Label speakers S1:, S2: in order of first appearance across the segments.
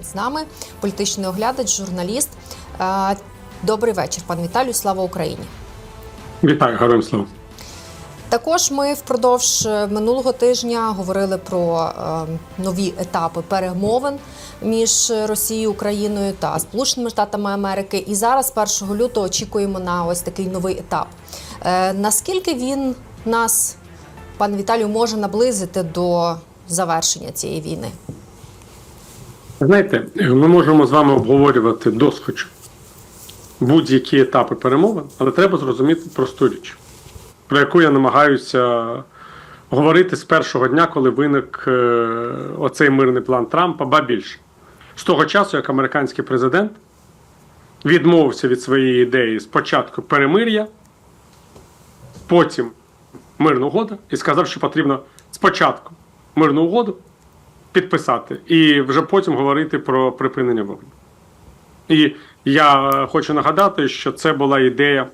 S1: Він з нами, політичний оглядач, журналіст. Е, Добрий вечір, пан Віталію. Слава Україні.
S2: Вітаю, героям слава.
S1: Також ми впродовж е, минулого тижня говорили про е, нові етапи перемовин між Росією, Україною та Сполученими Штатами Америки. І зараз, 1 лютого, очікуємо на ось такий новий етап. Наскільки він нас, пан Віталію, може наблизити до завершення цієї війни?
S2: Знаєте, ми можемо з вами обговорювати досхочу будь-які етапи перемовин, але треба зрозуміти просту річ, про яку я намагаюся говорити з першого дня, коли виник е, оцей мирний план Трампа, ба більше. З того часу, як американський президент відмовився від своєї ідеї спочатку перемир'я, потім мирну угоду, і сказав, що потрібно спочатку мирну угоду підписати і вже потім говорити про припинення вогню. І я хочу нагадати, що це була ідея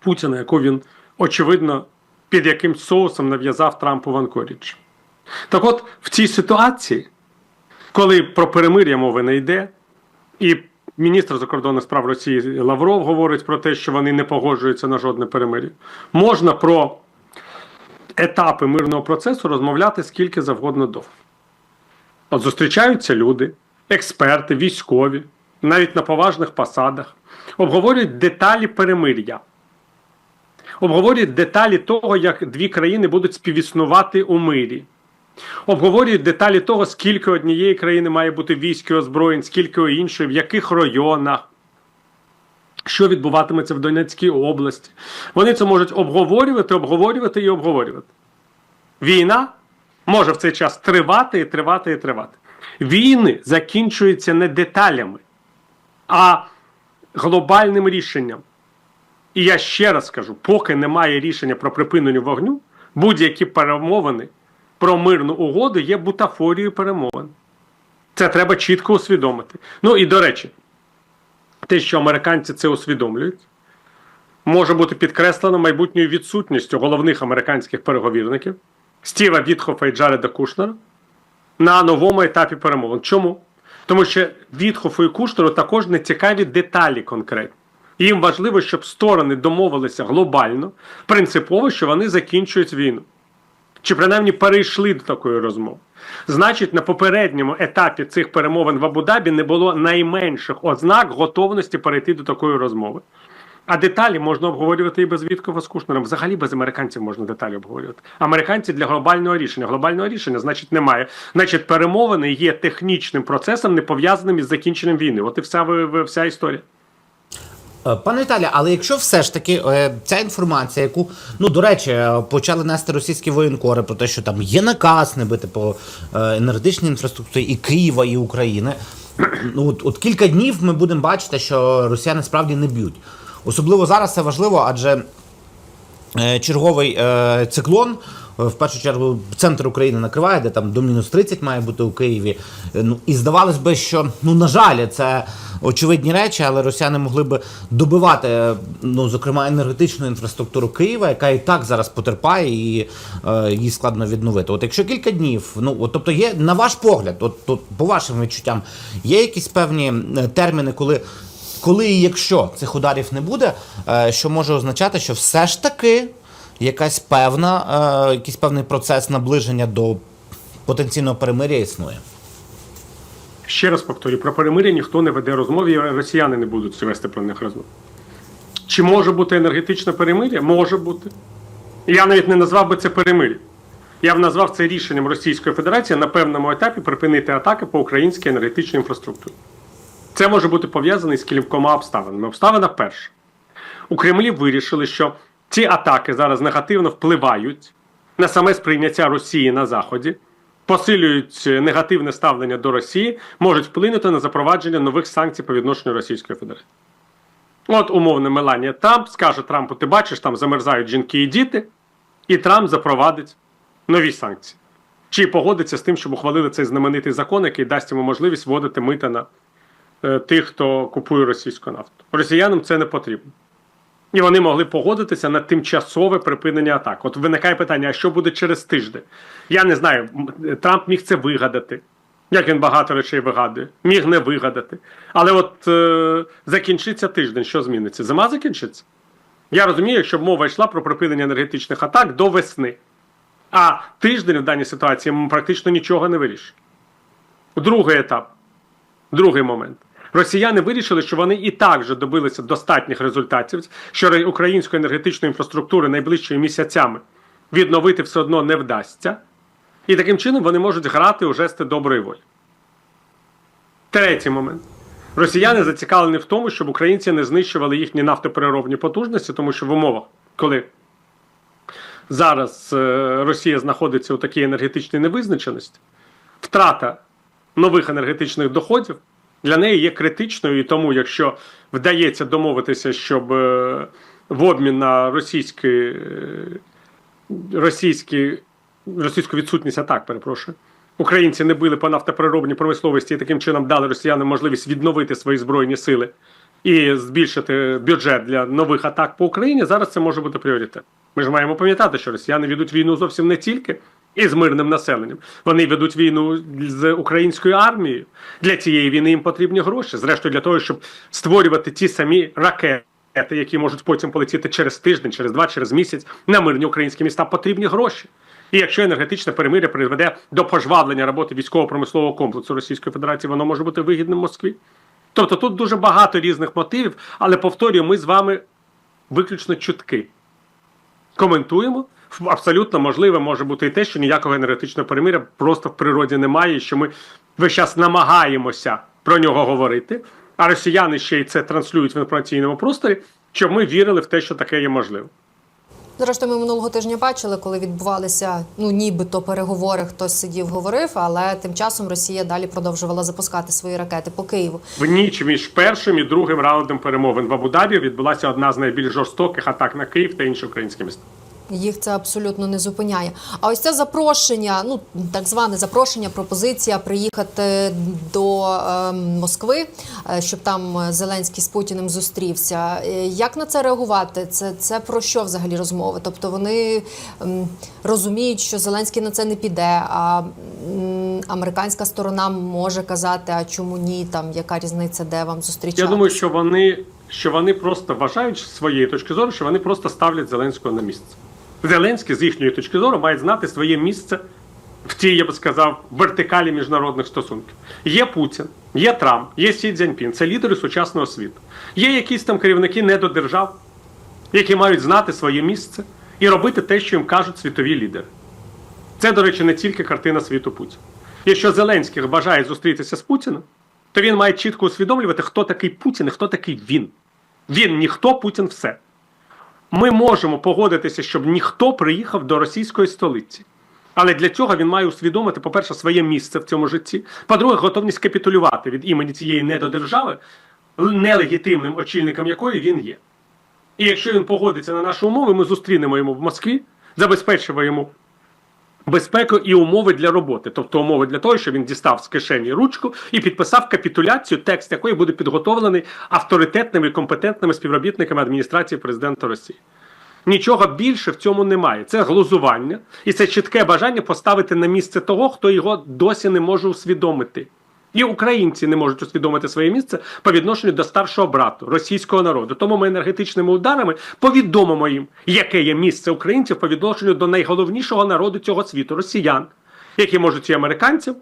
S2: Путіна, яку він, очевидно, під якимсь соусом нав'язав Трампу в Анкоріджі. Так от, в цій ситуації, коли про перемир'я мови не йде, і міністр закордонних справ Росії Лавров говорить про те, що вони не погоджуються на жодне перемир'я, можна про етапи мирного процесу розмовляти скільки завгодно довго. От зустрічаються люди, експерти, військові, навіть на поважних посадах, обговорюють деталі перемир'я, обговорюють деталі того, як дві країни будуть співіснувати у мирі. Обговорюють деталі того, скільки однієї країни має бути військ і озброєнь, скільки у іншої, в яких районах, що відбуватиметься в Донецькій області. Вони це можуть обговорювати, обговорювати і обговорювати. Війна може в цей час тривати і тривати і тривати. Війни закінчуються не деталями, а глобальним рішенням. І я ще раз скажу: поки немає рішення про припинення вогню, будь-які перемовини про мирну угоду є бутафорією перемовин. Це треба чітко усвідомити. Ну і до речі, те, що американці це усвідомлюють, може бути підкреслено майбутньою відсутністю головних американських переговірників Стіва Вітхофа і Джареда Кушнера на новому етапі перемовин. Чому? Тому що Вітхофу і Кушнеру також не цікаві деталі конкретні. Їм важливо, щоб сторони домовилися глобально, принципово, що вони закінчують війну. Чи принаймні перейшли до такої розмови. Значить, на попередньому етапі цих перемовин в Абу-Дабі не було найменших ознак готовності перейти до такої розмови. А деталі можна обговорювати і без Віткова з Кушнером. Взагалі без американців можна деталі обговорювати. Американці для глобального рішення. Глобального рішення, значить, немає. Значить, перемовини є технічним процесом, не пов'язаним із закінченням війни. От і вся вся історія.
S3: Е, Пане Віталію, але якщо все ж таки е, ця інформація, яку ну до речі, е, почали нести російські воєнкори про те, що там є наказ не бити по е, енергетичній інфраструктурі і Києва, і України. Ну от, от кілька днів ми будемо бачити, що росіяни справді не б'ють. Особливо зараз це важливо, адже е, черговий е, циклон. е, В першу чергу центр України накриває, де там до мінус 30 має бути у Києві. Ну і здавалось би, що ну на жаль, це очевидні речі, але росіяни могли би добивати, ну зокрема, енергетичну інфраструктуру Києва, яка і так зараз потерпає, і е, її складно відновити. От якщо кілька днів, ну от тобто є на ваш погляд, от, от по вашим відчуттям, є якісь певні терміни, коли коли і якщо цих ударів не буде, е, що може означати, що все ж таки якась певна, е, якийсь певний процес наближення до потенційного перемиря існує.
S2: Ще раз повторюю, про перемир'я ніхто не веде розмов, і росіяни не будуть вести про них розмов. Чи може бути енергетичне перемир'я? Може бути. Я навіть не назвав би це перемир'я. Я б назвав це рішенням Російської Федерації на певному етапі припинити атаки по українській енергетичній інфраструктурі. Це може бути пов'язане з кількома обставинами. Обставина перша. У Кремлі вирішили, що ці атаки зараз негативно впливають на саме сприйняття Росії на Заході, посилюють негативне ставлення до Росії, можуть вплинути на запровадження нових санкцій по відношенню Російської Федерації. От умовно Меланія Трамп скаже Трампу: ти бачиш, там замерзають жінки і діти, і Трамп запровадить нові санкції. Чи погодиться з тим, щоб ухвалили цей знаменитий закон, який дасть йому можливість вводити мита на тих, хто купує російську нафту. Росіянам це не потрібно. І вони могли погодитися на тимчасове припинення атак. От виникає питання: а що буде через тиждень? Я не знаю. Трамп міг це вигадати. Як він багато речей вигадує, міг не вигадати. Але от е, закінчиться тиждень, що зміниться? Зима закінчиться. Я розумію, якщо мова йшла про припинення енергетичних атак до весни. А тиждень в даній ситуації практично нічого не вирішує. Другий етап, другий момент. Росіяни вирішили, що вони і так вже добилися достатніх результатів, що української енергетичної інфраструктури найближчими місяцями відновити все одно не вдасться. І таким чином вони можуть грати у жести доброї волі. Третій момент. Росіяни зацікавлені в тому, щоб українці не знищували їхні нафтопереробні потужності, тому що в умовах, коли зараз е, Росія знаходиться у такій енергетичній невизначеності, втрата нових енергетичних доходів для неї є критичною. І тому, якщо вдається домовитися, щоб е, в обмін на російські, е, російські, російську відсутність атак, перепрошую, українці не били по нафтопереробній промисловості і таким чином дали росіянам можливість відновити свої збройні сили і збільшити бюджет для нових атак по Україні, зараз це може бути пріоритет. Ми ж маємо пам'ятати, що росіяни ведуть війну зовсім не тільки із мирним населенням. Вони ведуть війну з українською армією. Для цієї війни їм потрібні гроші. Зрештою, для того, щоб створювати ті самі ракети, які можуть потім полетіти через тиждень, через два, через місяць на мирні українські міста, потрібні гроші. І якщо енергетичне перемир'я приведе до пожвавлення роботи військово-промислового комплексу Російської Федерації, воно може бути вигідним Москві. Тобто тут дуже багато різних мотивів, але повторюю, ми з вами виключно чутки коментуємо. Абсолютно можливе може бути і те, що ніякого енергетичного перемиря просто в природі немає, і що ми весь час намагаємося про нього говорити, а росіяни ще й це транслюють в інформаційному просторі, щоб ми вірили в те, що таке є можливо.
S1: Зрештою, ми минулого тижня бачили, коли відбувалися ну нібито переговори, хтось сидів, говорив, але тим часом Росія далі продовжувала запускати свої ракети по Києву.
S2: В ніч між першим і другим раундом перемовин в Абу-Дабі відбулася одна з найбільш жорстоких атак на Київ та інші українські міста.
S1: Їх це абсолютно не зупиняє. А ось це запрошення, ну так зване запрошення, пропозиція приїхати до е, Москви, е, щоб там Зеленський з Путіним зустрівся. Е, Як на це реагувати? Це, це про що взагалі розмови? Тобто вони ем, розуміють, що Зеленський на це не піде, а м, американська сторона може казати, а чому ні? Там яка різниця, де вам зустрічатися?
S2: Я думаю, що вони, що вони просто вважають своєї точки зору, що вони просто ставлять Зеленського на місце. Зеленський з їхньої точки зору має знати своє місце в тій, я б сказав, вертикалі міжнародних стосунків. Є Путін, є Трамп, є Сі Цзіньпін, це лідери сучасного світу. Є якісь там керівники недодержав, які мають знати своє місце і робити те, що їм кажуть світові лідери. Це, до речі, не тільки картина світу Путіна. Якщо Зеленський бажає зустрітися з Путіним, то він має чітко усвідомлювати, хто такий Путін і хто такий він. Він ніхто, Путін все. Ми можемо погодитися, щоб ніхто приїхав до російської столиці. Але для цього він має усвідомити, по-перше, своє місце в цьому житті. По-друге, готовність капітулювати від імені цієї недодержави, нелегітимним очільником якої він є. І якщо він погодиться на наші умови, ми зустрінемо йому в Москві, забезпечимо йому безпеку і умови для роботи, тобто умови для того, щоб він дістав з кишені ручку і підписав капітуляцію, текст якої буде підготовлений авторитетними і компетентними співробітниками адміністрації президента Росії. Нічого більше в цьому немає. Це глузування і це чітке бажання поставити на місце того, хто його досі не може усвідомити. І українці не можуть усвідомити своє місце по відношенню до старшого брату російського народу. Тому ми енергетичними ударами повідомимо їм, яке є місце українців по відношенню до найголовнішого народу цього світу росіян, які можуть і американцям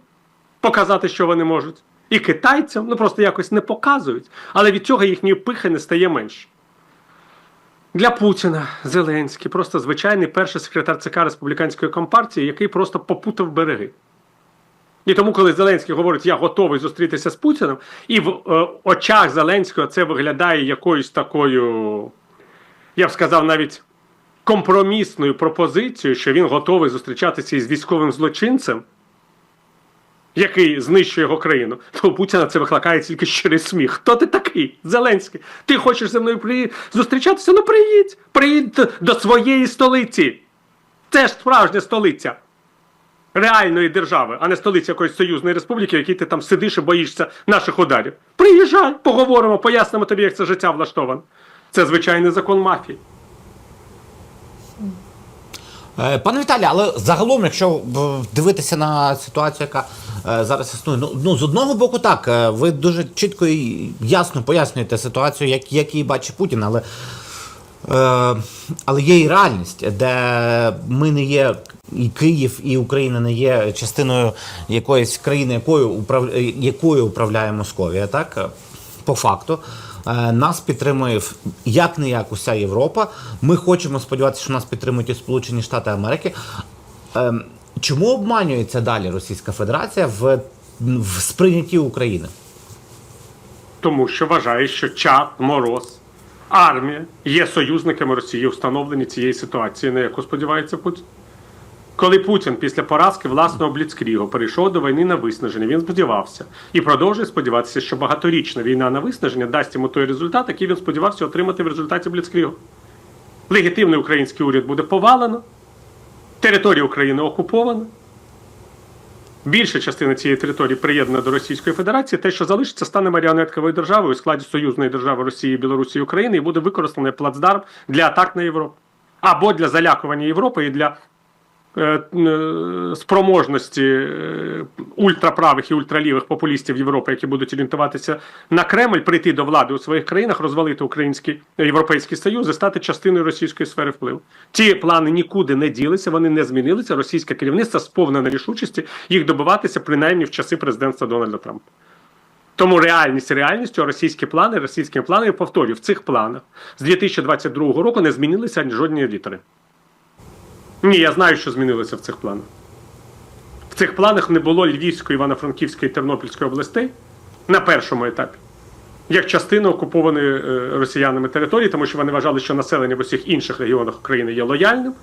S2: показати, що вони можуть, і китайцям, ну просто якось не показують. Але від цього їхньої пихи не стає менше. Для Путіна Зеленський просто звичайний перший секретар ЦК республіканської компартії, який просто попутав береги. І тому, коли Зеленський говорить, я готовий зустрітися з Путіним, і в е, очах Зеленського це виглядає якоюсь такою, я б сказав, навіть компромісною пропозицією, що він готовий зустрічатися із військовим злочинцем, який знищує його країну, то Путіна це викликає тільки щирий сміх. Хто ти такий? Зеленський? Ти хочеш зі мною при... зустрічатися? Ну приїдь! Приїдь до своєї столиці. Це ж справжня столиця реальної держави, а не столиця якоїсь союзної республіки, в якій ти там сидиш і боїшся наших ударів. Приїжджай, поговоримо, пояснимо тобі, як це життя влаштоване. Це звичайний закон мафії.
S3: Е, Пане Віталій, але загалом, якщо дивитися на ситуацію, яка е, зараз існує, ну, ну з одного боку, так, е, ви дуже чітко і ясно пояснюєте ситуацію, як, як її бачить Путін, але, але є і реальність, де ми не є. І Київ, і Україна не є частиною якоїсь країни, якою управ... якою управляє Московія, так? По факту. Е, Нас підтримує як не як уся Європа. Ми хочемо сподіватися, що нас підтримують і Сполучені Штати Америки. Ем, Чому обманюється далі Російська Федерація в, в сприйнятті України?
S2: Тому що вважає, що Чад, Мороз, армія є союзниками Росії, установлені цієї ситуації, на яку сподівається Путін. Коли Путін після поразки власного Бліцкрігу перейшов до війни на виснаження, він сподівався і продовжує сподіватися, що багаторічна війна на виснаження дасть йому той результат, який він сподівався отримати в результаті Бліцкрігу. Легітимний український уряд буде повалено, територія України окупована. Більша частина цієї території приєднана до Російської Федерації. Те, що залишиться, стане маріонетковою державою у складі союзної держави Росії, Білорусі і України, і буде використаний плацдарм для атак на Європу або для залякування Європи і для спроможності е, ультраправих і ультралівих популістів Європи, які будуть орієнтуватися на Кремль, прийти до влади у своїх країнах, розвалити український е, європейський союз і стати частиною російської сфери впливу. Ті плани нікуди не ділися, вони не змінилися. Російське керівництво сповнене рішучості їх добиватися принаймні в часи президентства Дональда Трампа. Тому реальність реальністю, російські плани, російські плани, я повторюю, в цих планах з 2022 року не змінилися жодні літери. Ні, я знаю, що змінилося в цих планах. В цих планах не було Львівської, Івано-Франківської Тернопільської областей на першому етапі, як частина окупованої е, росіянами території, тому що вони вважали, що населення в усіх інших регіонах України є лояльним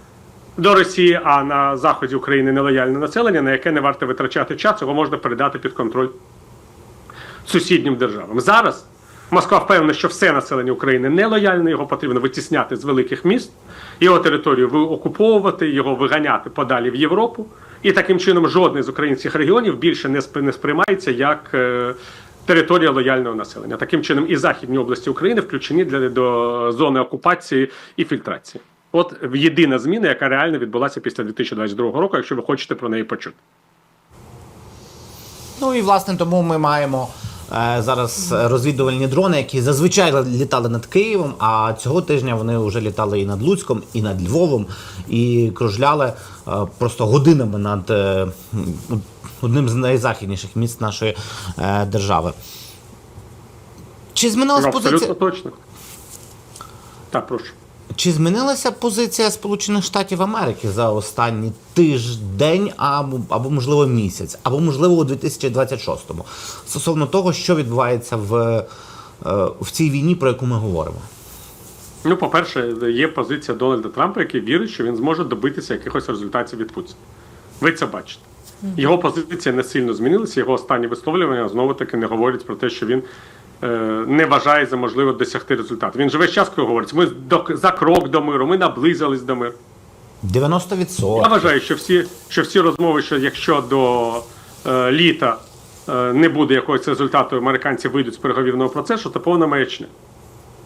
S2: до Росії, а на заході України нелояльне населення, на яке не варто витрачати час, його можна передати під контроль сусіднім державам. Зараз Москва впевнена, що все населення України нелояльне, його потрібно витісняти з великих міст, його територію ви- окуповувати, його виганяти подалі в Європу. І таким чином жодний з українських регіонів більше не сприймається як е, територія лояльного населення. Таким чином, і західні області України включені для до зони окупації і фільтрації. От єдина зміна, яка реально відбулася після 2022 року, якщо ви хочете про неї почути.
S3: Ну і власне тому ми маємо зараз розвідувальні дрони, які зазвичай літали над Києвом, а цього тижня вони вже літали і над Луцьком, і над Львовом, і кружляли е, просто годинами над е, одним з найзахідніших міст нашої е, держави. Чи змінилась позиція?
S2: абсолютно точно. Так, прошу.
S3: Чи змінилася позиція Сполучених Штатів Америки за останній тиждень, або, або можливо місяць, або можливо у 2026-му стосовно того, що відбувається в, е, в цій війні, про яку ми говоримо?
S2: Ну, по-перше, є позиція Дональда Трампа, який вірить, що він зможе добитися якихось результатів від Путіна. Ви це бачите. Його позиція не сильно змінилася. Його останні висловлювання знову таки не говорять про те, що він не вважає за можливе досягти результату. Він же весь час говорить, ми за крок до миру, ми наблизились до миру.
S3: 90%.
S2: Я вважаю, що всі, що всі розмови, що якщо до е, літа е, не буде якогось результату, американці вийдуть з переговірного процесу, то повна маячня.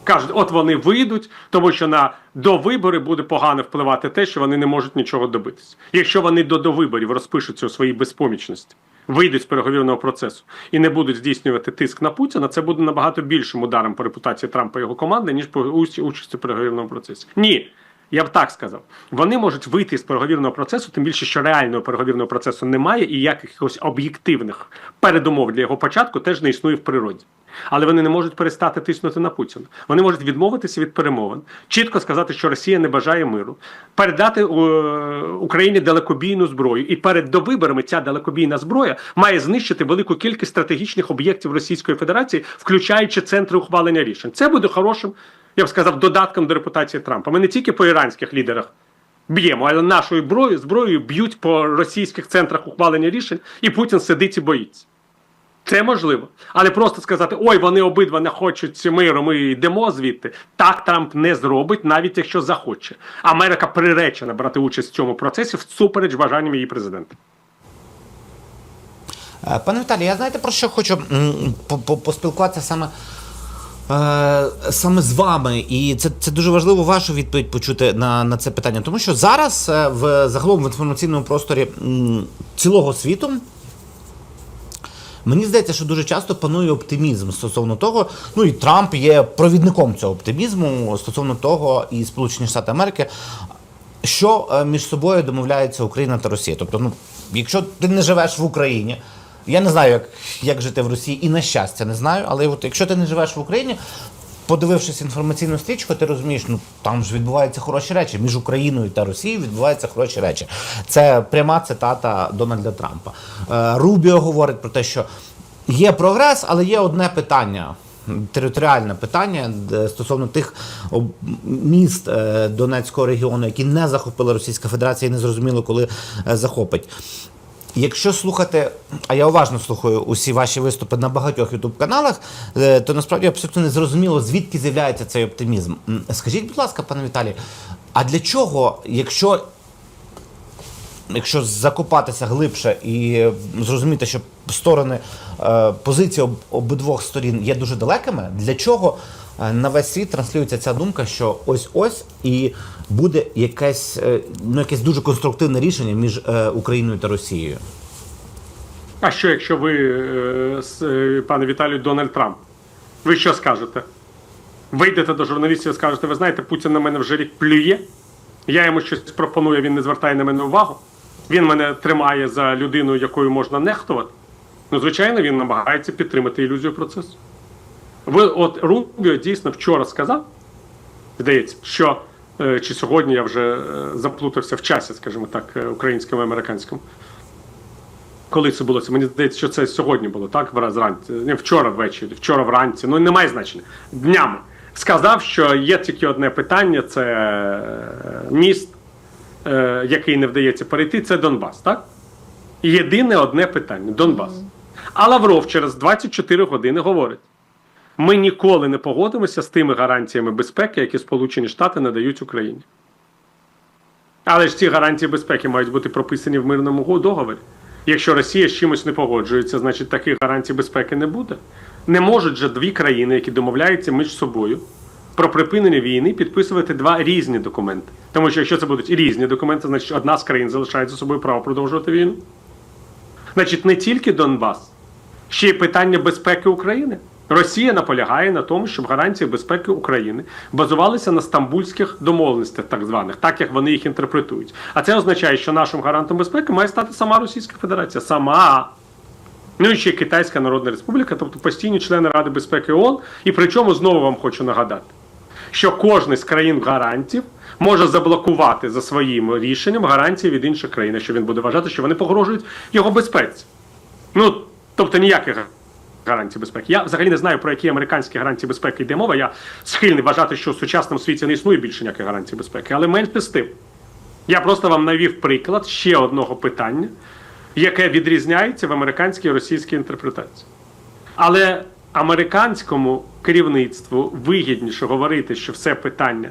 S2: Кажуть, от вони вийдуть, тому що на до вибори буде погано впливати те, що вони не можуть нічого добитися. Якщо вони до, до виборів розпишуться у своїй безпомічності, вийдуть з переговірного процесу і не будуть здійснювати тиск на Путіна, це буде набагато більшим ударом по репутації Трампа і його команди, ніж по участі в переговірному процесі. Ні. Я б так сказав. Вони можуть вийти з переговірного процесу, тим більше, що реального переговірного процесу немає, і якихось об'єктивних передумов для його початку теж не існує в природі. Але вони не можуть перестати тиснути на Путіна. Вони можуть відмовитися від перемовин, чітко сказати, що Росія не бажає миру, передати е, Україні далекобійну зброю. І перед довиборами ця далекобійна зброя має знищити велику кількість стратегічних об'єктів Російської Федерації, включаючи центри ухвалення рішень. Це буде хорошим, я б сказав, додатком до репутації Трампа. Ми не тільки по іранських лідерах. Б'ємо, але нашою зброєю, зброєю б'ють по російських центрах ухвалення рішень, і Путін сидить і боїться. Це можливо. Але просто сказати, ой, вони обидва не хочуть миру, ми йдемо звідти. Так Трамп не зробить, навіть якщо захоче. Америка приречена брати участь в цьому процесі всупереч бажанням її президента.
S3: Е, Пане Віталій, я знаєте про що хочу поспілкуватися саме Е, саме з вами, і це, це дуже важливо вашу відповідь почути на, на це питання. Тому що зараз е, в загалом в інформаційному просторі цілого світу. Мені здається, що дуже часто панує оптимізм стосовно того, ну і Трамп є провідником цього оптимізму стосовно того, і Сполучені Штати Америки, що е, між собою домовляється Україна та Росія. Тобто, ну, якщо ти не живеш в Україні, я не знаю, як, як жити в Росії, і на щастя не знаю, але от якщо ти не живеш в Україні, подивившись інформаційну стрічку, ти розумієш, ну там ж відбуваються хороші речі. Між Україною та Росією відбуваються хороші речі. Це пряма цитата Дональда Трампа. Е, Рубіо говорить про те, що є прогрес, але є одне питання. Територіальне питання стосовно тих міст е, Донецького регіону, які не захопила Російська Федерація, і не зрозуміло, коли е, захопить. Якщо слухати, а я уважно слухаю усі ваші виступи на багатьох ютуб каналах, то насправді абсолютно не зрозуміло, звідки з'являється цей оптимізм. Скажіть, будь ласка, пане Віталій, а для чого, якщо, якщо закопатися глибше і зрозуміти, що сторони е, позиції об, обидвох сторін є дуже далекими, для чого е, на весь світ транслюється ця думка, що ось ось і буде якесь, е, ну, якесь дуже конструктивне рішення між е, Україною та Росією?
S2: А що, якщо ви, е, е, пане Віталію, Дональд Трамп? Ви що скажете? Вийдете до журналістів і скажете, ви знаєте, Путін на мене вже рік плює. Я йому щось пропоную, він не звертає на мене увагу. Він мене тримає за людину, якою можна нехтувати. Ну, звичайно, він намагається підтримати ілюзію процесу. Ви, от Рубіо дійсно вчора сказав, здається, що е, чи сьогодні я вже е, заплутався в часі, скажімо так, е, українському і американському. Коли це було? Це мені здається, що це сьогодні було, так? Враз зранці. Не вчора ввечері, вчора вранці. Ну немає значення. Днями. Сказав, що є тільки одне питання: це міст, який не вдається перейти, це Донбас, так? Єдине одне питання Донбас. А Лавров через 24 години говорить: ми ніколи не погодимося з тими гарантіями безпеки, які Сполучені Штати надають Україні. Але ж ці гарантії безпеки мають бути прописані в мирному договорі. Якщо Росія з чимось не погоджується, значить таких гарантій безпеки не буде. Не можуть же дві країни, які домовляються між собою про припинення війни, підписувати два різні документи. Тому що якщо це будуть різні документи, значить одна з країн залишає за собою право продовжувати війну. Значить, не тільки Донбас, ще й питання безпеки України. Росія наполягає на тому, щоб гарантії безпеки України базувалися на стамбульських домовленостях, так званих, так як вони їх інтерпретують. А це означає, що нашим гарантом безпеки має стати сама Російська Федерація. Сама. Ну і ще Китайська Народна Республіка, тобто постійні члени Ради безпеки ООН. І причому знову вам хочу нагадати, що кожен з країн гарантів може заблокувати за своїм рішенням гарантії від інших країн, якщо він буде вважати, що вони погрожують його безпеці. Ну, тобто ніяких гарантій безпеки. Я взагалі не знаю, про які американські гарантії безпеки йде мова. Я схильний вважати, що в сучасному світі не існує більше ніяких гарантій безпеки, але менше з тим. Я просто вам навів приклад ще одного питання, яке відрізняється в американській і російській інтерпретації. Але американському керівництву вигідніше говорити, що все питання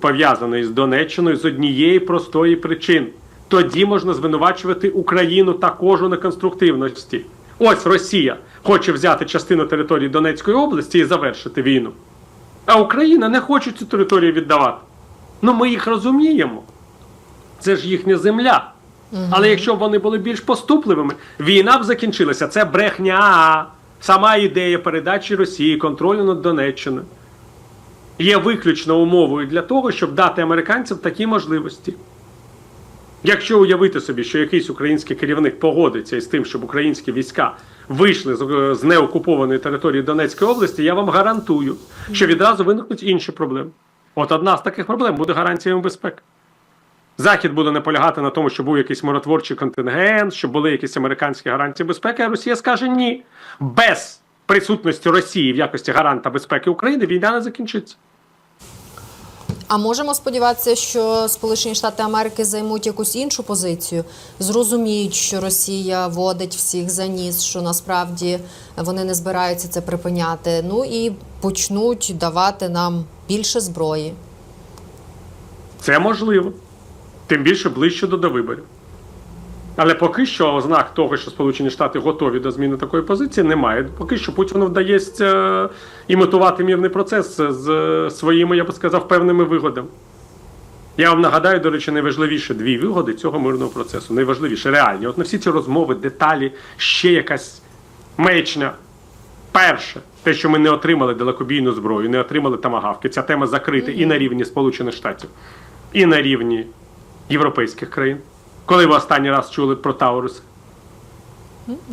S2: пов'язане із Донеччиною з однієї простої причини. Тоді можна звинувачувати Україну також у неконструктивності. Ось Росія хоче взяти частину території Донецької області і завершити війну. А Україна не хоче цю територію віддавати. Ну ми їх розуміємо. Це ж їхня земля. Але якщо б вони були більш поступливими, війна б закінчилася. Це брехня. Сама ідея передачі Росії контролю над Донеччиною є виключно умовою для того, щоб дати американцям такі можливості. Якщо уявити собі, що якийсь український керівник погодиться із тим, щоб українські війська вийшли з, з неокупованої території Донецької області, я вам гарантую, що відразу виникнуть інші проблеми. От одна з таких проблем буде гарантіями безпеки. Захід буде наполягати на тому, щоб був якийсь миротворчий контингент, щоб були якісь американські гарантії безпеки, а Росія скаже ні. Без присутності Росії в якості гаранта безпеки України війна не закінчиться.
S1: А можемо сподіватися, що Сполучені Штати Америки займуть якусь іншу позицію, зрозуміють, що Росія водить всіх за ніс, що насправді вони не збираються це припиняти. Ну і почнуть давати нам більше зброї.
S2: Це можливо. Тим більше ближче до довиборів. Але поки що ознак того, що Сполучені Штати готові до зміни такої позиції, немає. Поки що Путіну вдається імітувати мірний процес з своїми, я би сказав, певними вигодами. Я вам нагадаю, до речі, найважливіше дві вигоди цього мирного процесу. Найважливіше реальні. От на всі ці розмови, деталі, ще якась маячня. Перше, те, що ми не отримали далекобійну зброю, не отримали тамагавки. Ця тема закрита і на рівні Сполучених Штатів, і на рівні європейських країн. Коли ви останній раз чули про Тауруси?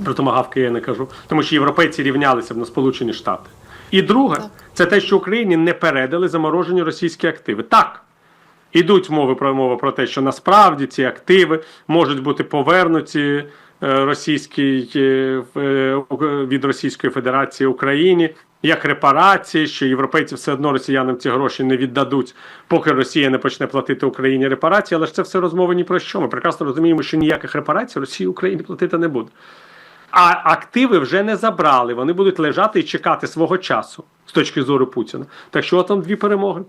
S2: Про томагавки я не кажу. Тому що європейці рівнялися б на Сполучені Штати. І друге, це те, що Україні не передали заморожені російські активи. Так, ідуть мови про мова про те, що насправді ці активи можуть бути повернуті е, російській е, е, від Російської Федерації Україні як репарації, що європейці все одно росіянам ці гроші не віддадуть, поки Росія не почне платити Україні репарації. Але ж це все розмови ні про що. Ми прекрасно розуміємо, що ніяких репарацій Росії Україні платити не буде. А активи вже не забрали. Вони будуть лежати і чекати свого часу з точки зору Путіна. Так що там дві перемоги.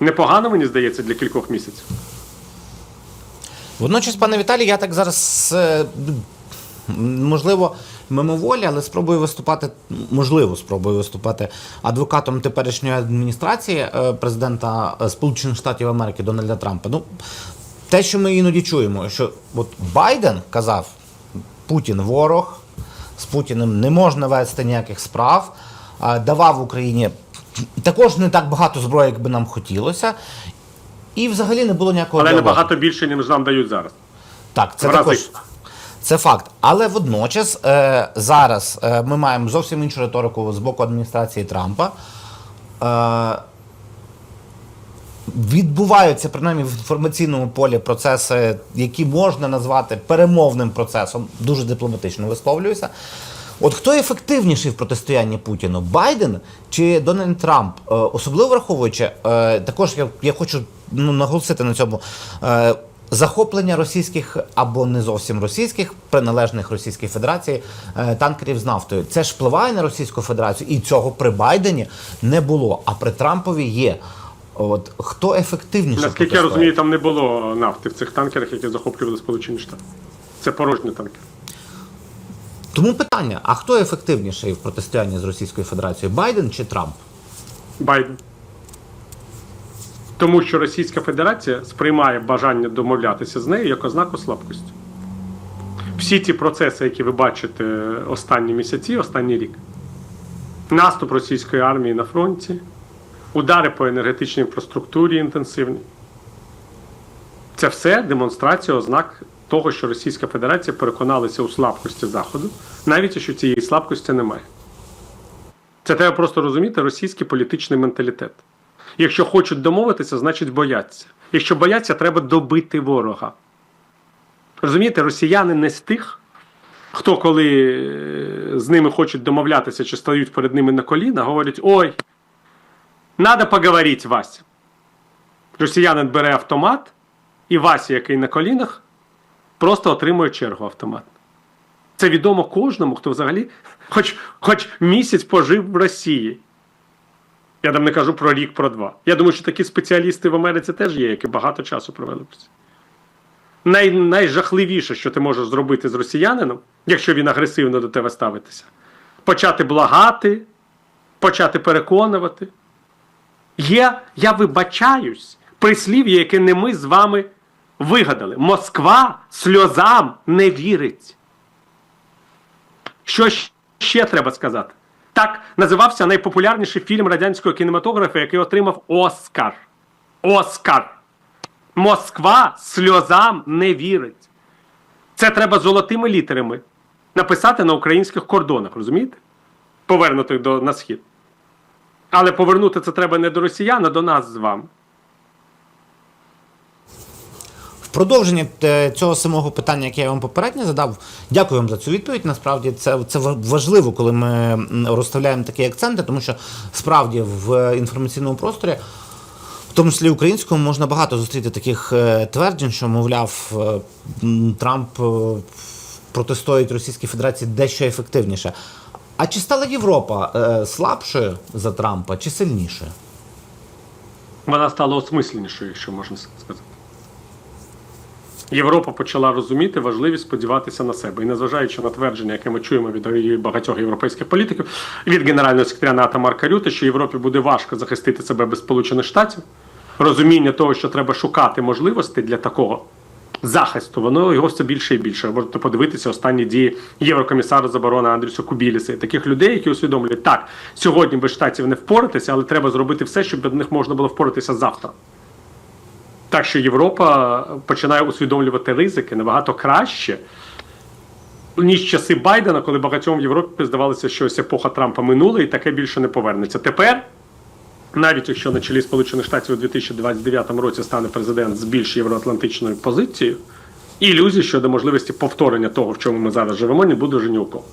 S2: Непогано, мені здається, для кількох місяців.
S3: Водночас, пане Віталій, я так зараз е, можливо мимоволі, але спробую виступати, можливо, спробую виступати адвокатом теперішньої адміністрації е, президента е, Сполучених Штатів Америки Дональда Трампа. Ну, те, що ми іноді чуємо, що от Байден казав, Путін ворог, з Путіним не можна вести ніяких справ, давав Україні також не так багато зброї, як би нам хотілося. І взагалі не було ніякого
S2: Але
S3: діалогу.
S2: набагато більше, ніж нам дають зараз.
S3: Так, це
S2: В рази.
S3: Це факт. Але водночас е, зараз е, ми маємо зовсім іншу риторику з боку адміністрації Трампа. Е, відбуваються принаймні в інформаційному полі процеси, які можна назвати перемовним процесом, дуже дипломатично висловлююся. От хто ефективніший в протистоянні Путіну? Байден чи Дональд Трамп? Е, особливо враховуючи, е, також я, я хочу ну, наголосити на цьому. Захоплення російських або не зовсім російських, приналежних Російській Федерації е, танкерів з нафтою. Це ж впливає на Російську Федерацію, і цього при Байдені не було. А при Трампові є. От хто ефективніше
S2: Наскільки я розумію, там не було нафти в цих танкерах, які захоплювали Сполучені Штати. Це порожні танкери.
S3: Тому питання: а хто ефективніший в протистоянні з Російською Федерацією? Байден чи Трамп?
S2: Байден. Тому що Російська Федерація сприймає бажання домовлятися з нею як ознаку слабкості. Всі ті процеси, які ви бачите останні місяці, останній рік, наступ російської армії на фронті, удари по енергетичній інфраструктурі інтенсивні. Це все демонстрація ознак того, що Російська Федерація переконалася у слабкості Заходу, навіть якщо цієї слабкості немає. Це треба просто розуміти російський політичний менталітет. Якщо хочуть домовитися, значить бояться. Якщо бояться, треба добити ворога. Розумієте, росіяни не з тих, хто, коли е, з ними хочуть домовлятися чи стають перед ними на коліна, говорять: ой, треба поговорити, Вася. Росіянин бере автомат, і Вася, який на колінах, просто отримує чергу автомат. Це відомо кожному, хто взагалі хоч, хоч місяць пожив в Росії. Я там не кажу про рік, про два. Я думаю, що такі спеціалісти в Америці теж є, які багато часу провели. Най, найжахливіше, що ти можеш зробити з росіянином, якщо він агресивно до тебе ставитися, почати благати, почати переконувати. Є, я вибачаюсь, прислів'я, яке не ми з вами вигадали. Москва сльозам не вірить. Що ще треба сказати? Так називався найпопулярніший фільм радянського кінематографа, який отримав Оскар. Оскар. Москва сльозам не вірить. Це треба золотими літерами написати на українських кордонах, розумієте? Повернутих до на схід. Але повернути це треба не до росіян, а до нас з вами.
S3: В продовження е, цього самого питання, яке я вам попередньо задав, дякую вам за цю відповідь. Насправді це, це важливо, коли ми розставляємо такі акценти, тому що справді в інформаційному просторі, в тому числі українському, можна багато зустріти таких е, тверджень, що, мовляв, е, Трамп протистоїть Російській Федерації дещо ефективніше. А чи стала Європа слабшою за Трампа чи сильнішою?
S2: Вона стала осмисленішою, якщо можна сказати. Європа почала розуміти важливість сподіватися на себе. І незважаючи на твердження, яке ми чуємо від багатьох європейських політиків, від генерального секретаря НАТО Марка Рюте, що Європі буде важко захистити себе без Сполучених Штатів, розуміння того, що треба шукати можливості для такого захисту, воно його все більше і більше. Можете подивитися останні дії єврокомісара з оборони Андрюса Кубіліса і таких людей, які усвідомлюють, так сьогодні без штатів не впоратися, але треба зробити все, щоб до них можна було впоратися завтра. Так що Європа починає усвідомлювати ризики набагато краще, ніж часи Байдена, коли багатьом в Європі здавалося, що ось епоха Трампа минула і таке більше не повернеться. Тепер, навіть якщо на чолі Сполучених Штатів у 2029 році стане президент з більш євроатлантичною позицією, ілюзій щодо можливості повторення того, в чому ми зараз живемо, не буде вже ні у кого.